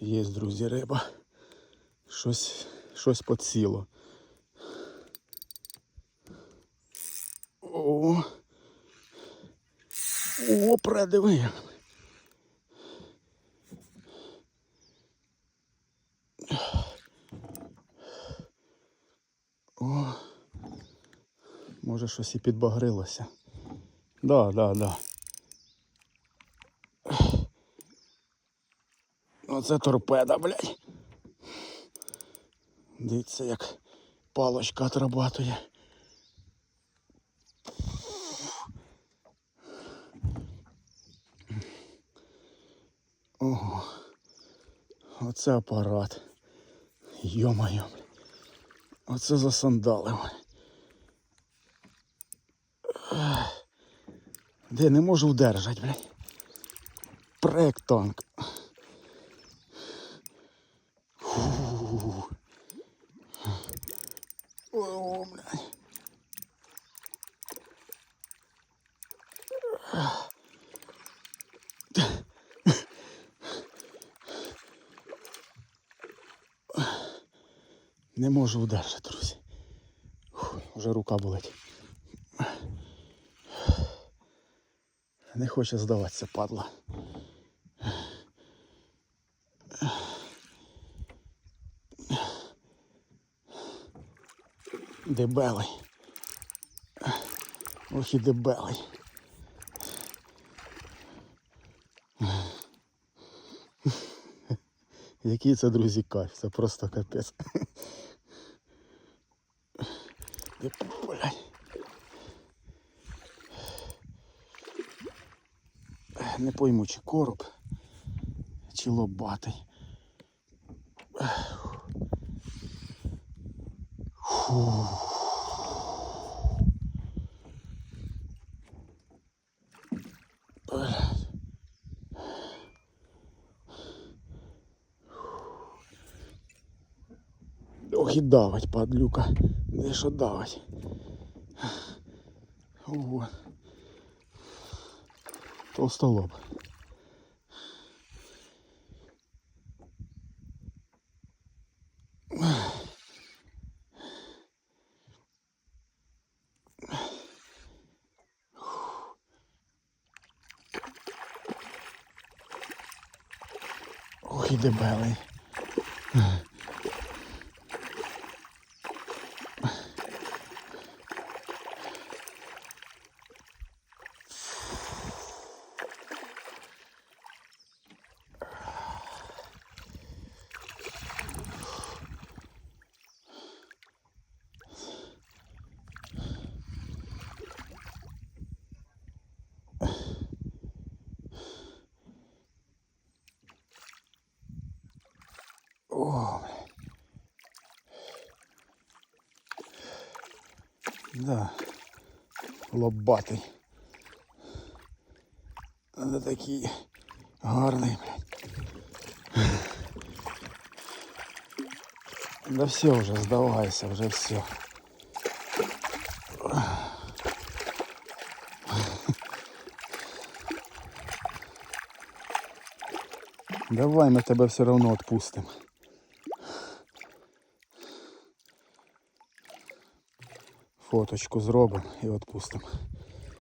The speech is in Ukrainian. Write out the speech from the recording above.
Є, друзі, риба. Щось, щось поціло. О. О, продиви. О. Може щось і підбагрилося. Да, да, да. Оце торпеда, блядь. Дивіться, як палочка отрабатує. Ого. Оце апарат. Йо-моє. Оце засандалив. Ех. Де не можу вдержати, блядь. Проект танк. О, блядь. Не можу вдержати, друзі. Фу, Вже рука болить. Не хоче здаватися, падла. Дебелий. Ох і дебелий. Який це, друзі, кайф, це просто капець. Блядь. Не пойму, чи короб, чи лобатий. Фу. Ох і давить, падлюка. Де що давить? Ого. Толстолоб. Ох і дебелий. О, да, лобатий. Це такий гарний, блядь. Да все вже, здавайся, вже все. Давай ми тебе все одно відпустимо. Фоточку зробимо і відпустимо.